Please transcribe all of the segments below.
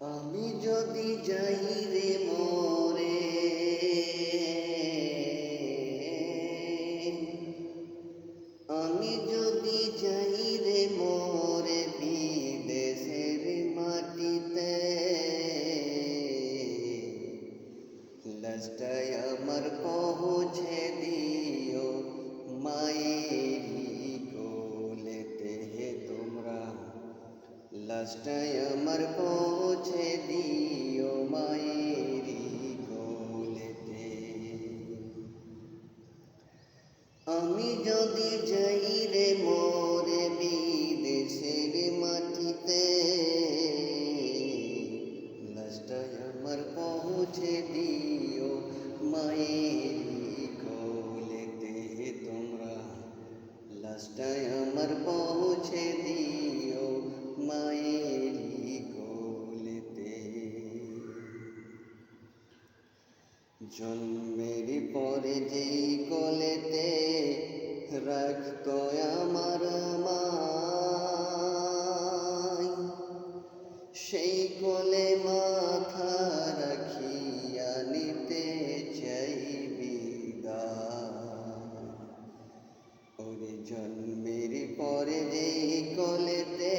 আমি যদি যাই রে মরে, আমি যদি যাই রে মরে বিদেশের মাটিতে লাস্টায় আমার পৌঁছে দিও মায়েরি কোলেতে। হে তোমরা লাস্টায় আমার আমি যদি যাই রে মোরে বিদেশের মাটিতে লাস্টায় আমার পৌঁছে দিও মায়েরি কোলেতে। তোমরা লাস্টায় আমার পৌঁছে দিও মায়েরি কোলেতে। জন্মের পরে যেই কোলেতে কোলে মাথা রাখিয়া নিতে চাই ওরে জন্মের পরে যেই কোলেতে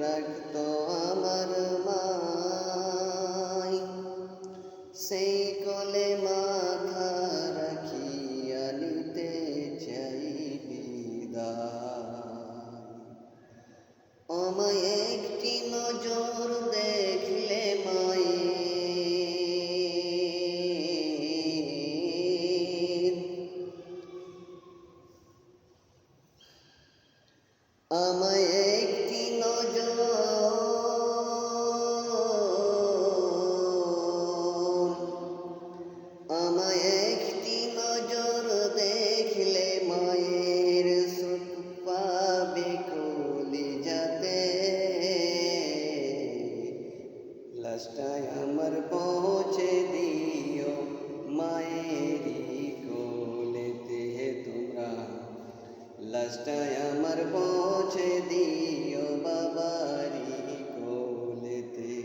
রাখতো আমায় আমায় মায়ের যাতে। লাস্টায় আমার পৌঁছে দিও মায়েরি কোলেতে তোমরা। লাস্টায় আমার পৌঁছে দিও বাবারি কোলেতে।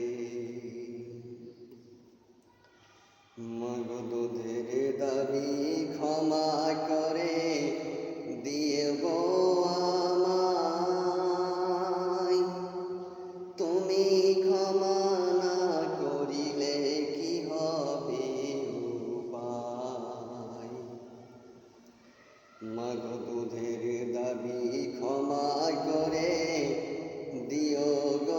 মগ দুধের দাবি ক্ষমা করে দিয়ে আমায়। তুমি ক্ষমা না করিলে কি হবে উপায়? মাগ দাবি ক্ষমা করে দিও গো।